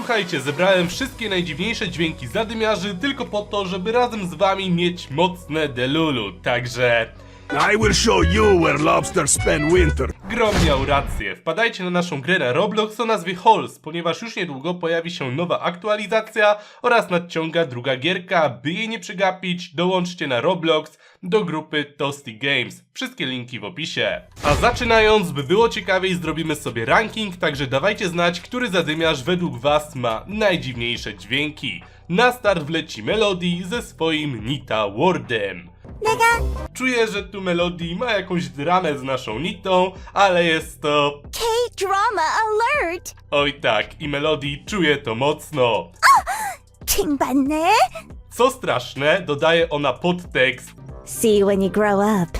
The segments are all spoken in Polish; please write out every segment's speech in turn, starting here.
Słuchajcie, zebrałem wszystkie najdziwniejsze dźwięki zadymiarzy tylko po to, żeby razem z wami mieć mocne delulu, także... I will show you where lobsters spend winter. Grom miał rację. Wpadajcie na naszą grę na Roblox o nazwie Halls, ponieważ już niedługo pojawi się nowa aktualizacja oraz nadciąga druga gierka. By jej nie przegapić, dołączcie na Roblox do grupy Toasty Games. Wszystkie linki w opisie. A zaczynając, by było ciekawiej, zrobimy sobie ranking, także dawajcie znać, który zadymiarz według was ma najdziwniejsze dźwięki. Na start wleci Melody ze swoim Nita Wardem. Czuję, że tu Melody ma jakąś dramę z naszą Nitą, ale jest to... K-drama alert! Oj tak, i Melody czuje to mocno. 킹받네? Co straszne, dodaje ona podtekst, See you when you grow up.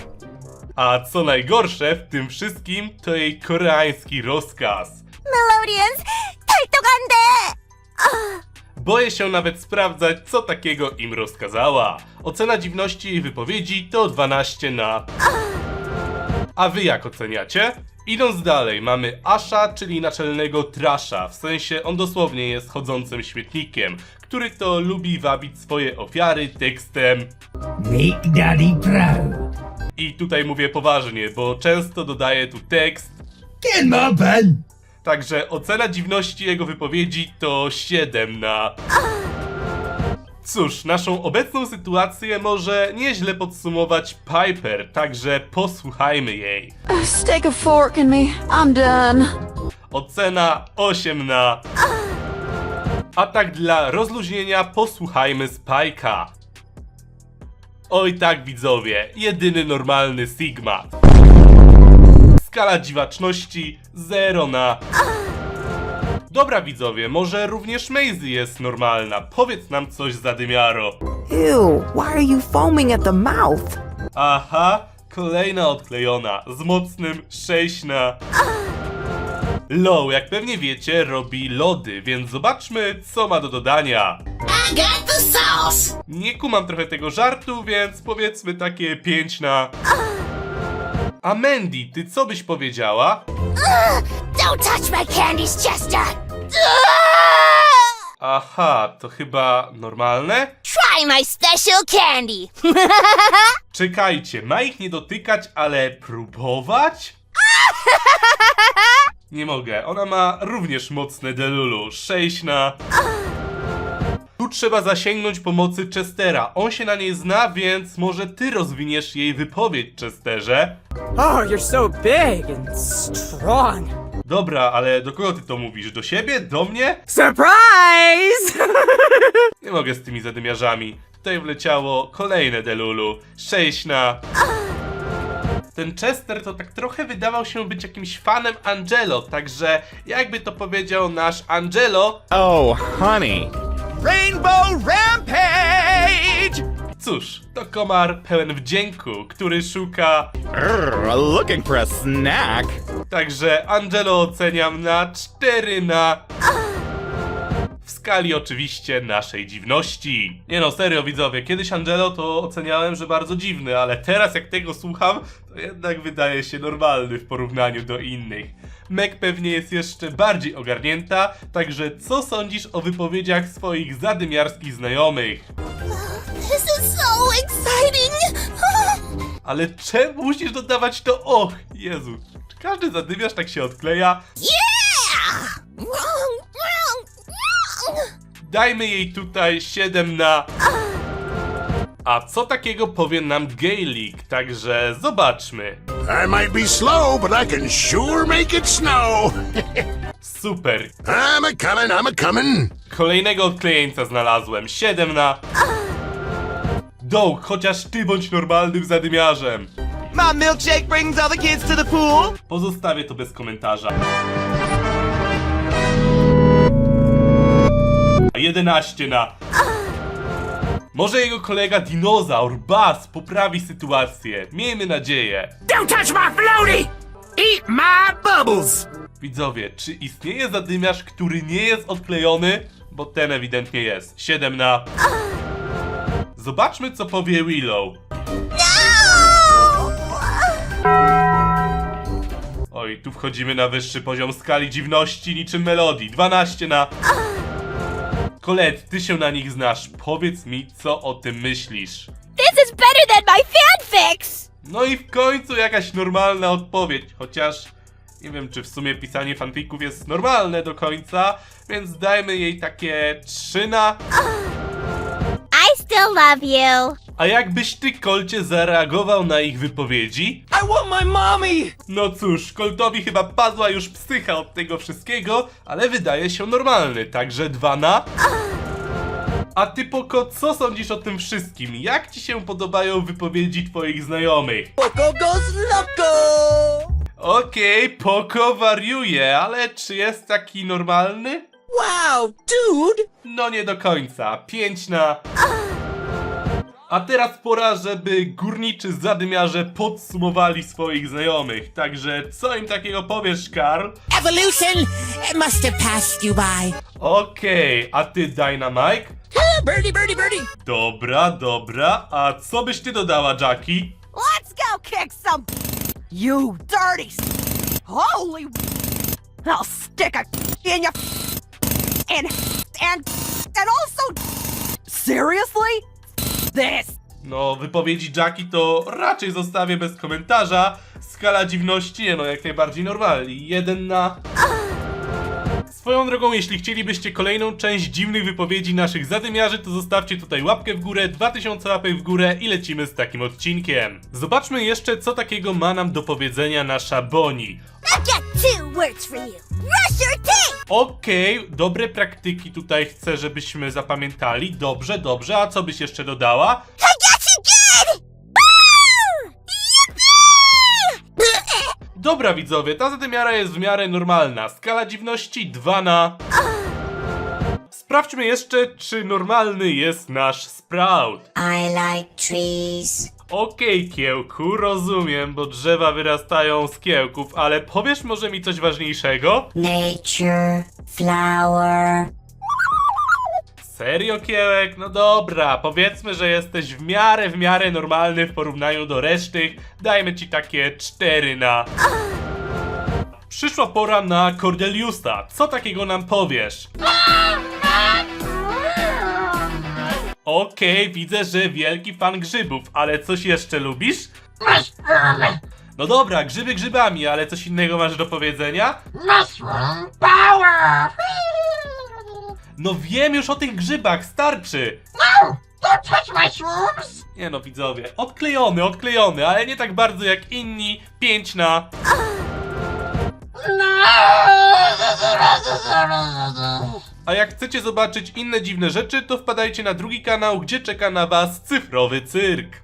a co najgorsze w tym wszystkim to jej koreański rozkaz. Melodians, 탈떡 안 돼! Boję się nawet sprawdzać, co takiego im rozkazała. Ocena dziwności jej wypowiedzi to 12 na... A wy jak oceniacie? Idąc dalej, mamy Asha, czyli naczelnego Trasha, w sensie on dosłownie jest chodzącym śmietnikiem, który to lubi wabić swoje ofiary tekstem Make Daddy proud. i tutaj mówię poważnie, bo często dodaje tu tekst, Get my pen. Także ocena dziwności jego wypowiedzi to 7 na... Cóż, naszą obecną sytuację może nieźle podsumować Piper, także posłuchajmy jej. Stick a fork in me. I'm done. Ocena 8 na... A tak dla rozluźnienia posłuchajmy Spike'a. Oj tak widzowie, jedyny normalny Sigma. Skala dziwaczności 0 na... Dobra widzowie, może również Maisie jest normalna. Powiedz nam coś zadymiaro. Ew, why are you foaming at the mouth? Aha, kolejna odklejona z mocnym 6 na. Low, jak pewnie wiecie, robi lody, więc zobaczmy, co ma do dodania. I got the sauce. Nie kumam trochę tego żartu, więc powiedzmy takie 5 na. A Mandy, ty co byś powiedziała? Don't touch my candies, Chester! Aha, to chyba normalne? Try my special candy! Czekajcie, ma ich nie dotykać, ale próbować? Nie mogę, ona ma również mocne delulu. 6 na. Tu trzeba zasięgnąć pomocy Chestera. On się na niej zna, więc może ty rozwiniesz jej wypowiedź, Chesterze. Oh, you're so big and strong. Dobra, ale do kogo ty to mówisz? Do siebie? Do mnie? Surprise! Nie mogę z tymi zadymiarzami. Tutaj wleciało kolejne delulu. 6 na. Ten Chester to tak trochę wydawał się być jakimś fanem Angelo, także jakby to powiedział nasz Angelo, Oh, honey. Rainbow Rampage! cóż, to komar pełen wdzięku, który szuka. Urgh, looking for a snack. Także Angelo oceniam na 4 na. W skali oczywiście naszej dziwności. Nie no, serio widzowie, kiedyś Angelo to oceniałem, że bardzo dziwny, ale teraz jak tego słucham, to jednak wydaje się normalny w porównaniu do innych. Meg pewnie jest jeszcze bardziej ogarnięta, także co sądzisz o wypowiedziach swoich zadymiarskich znajomych? This is so exciting! Ale czemu musisz dodawać to och? Jezu, czy każdy zadymiarz tak się odkleja? yeah! Dajmy jej tutaj 7 na. A co takiego powie nam Gaelic? Także zobaczmy. I might be slow, but I can sure make it snow. Super. I'm a comin', I'm a comin'. Kolejnego odklejeńca znalazłem. 7 na. Dołk, chociaż ty bądź normalnym zadymiarzem. My milkshake brings all the kids to the pool. Pozostawię to bez komentarza. 11 na. Może jego kolega dinozaur, Bas, poprawi sytuację. Miejmy nadzieję. Don't touch my floaty! Eat my bubbles! Widzowie, czy istnieje zadymiarz, który nie jest odklejony? Bo ten ewidentnie jest. 7 na. Zobaczmy, co powie Willow. Oj, tu wchodzimy na wyższy poziom skali dziwności niczym melodii. 12 na. Colette, ty się na nich znasz. Powiedz mi, co o tym myślisz. This is better than my fanfics! No i w końcu jakaś normalna odpowiedź, chociaż nie wiem, czy w sumie pisanie fanfików jest normalne do końca, więc dajmy jej takie 3 na... I still love you. A jakbyś ty, Kolcie, zareagował na ich wypowiedzi? I want my mommy! No cóż, Koltowi chyba padła już psycha od tego wszystkiego, ale wydaje się normalny, także 2 na... A ty, Poko, co sądzisz o tym wszystkim? Jak ci się podobają wypowiedzi twoich znajomych? Poco goes loco! Okej, Poko wariuje, ale czy jest taki normalny? Wow, dude! No nie do końca. 5 na... A teraz pora, żeby górniczy zadymiarze podsumowali swoich znajomych. Także co im takiego powiesz, Karl? Evolution must have passed you by. Okej, a ty Dynamite? Birdie, birdie, birdie! Dobra, dobra. A co byś ty dodała, Jackie? Let's go kick some You dirty s- Holy I'll stick a in your and and and also Seriously? This No, wypowiedzi Jackie to raczej zostawię bez komentarza. Skala dziwności, nie no, jak najbardziej normalnie. Jeden na... Swoją drogą, jeśli chcielibyście kolejną część dziwnych wypowiedzi naszych zadymiarzy, to zostawcie tutaj łapkę w górę, 2000 łapek w górę i lecimy z takim odcinkiem. Zobaczmy jeszcze, co takiego ma nam do powiedzenia nasza Bonnie. Two words for you. Brush your teeth! Okej, dobre praktyki tutaj chcę, żebyśmy zapamiętali. Dobrze, dobrze, a co byś jeszcze dodała? I got you good! Woo! Yippee! Dobra widzowie, ta zadymiara jest w miarę normalna. Skala dziwności 2 na... Sprawdźmy jeszcze, czy normalny jest nasz Sprout. I like trees. Okej, kiełku, rozumiem, bo drzewa wyrastają z kiełków, ale powiesz może mi coś ważniejszego? Nature. Flower. Serio, kiełek? No dobra, powiedzmy, że jesteś w miarę, w miarę normalny w porównaniu do reszty. Dajmy ci takie 4 na... Przyszła pora na Cordeliusa. Co takiego nam powiesz? Okej, widzę, że wielki fan grzybów, ale coś jeszcze lubisz? No dobra, grzyby grzybami, ale coś innego masz do powiedzenia? Mushroom power. No wiem już o tych grzybach, starczy! No, don't touch mushrooms. Nie no, widzowie, odklejony, odklejony, ale nie tak bardzo jak inni. 5 na... A jak chcecie zobaczyć inne dziwne rzeczy, to wpadajcie na drugi kanał, gdzie czeka na was cyfrowy cyrk.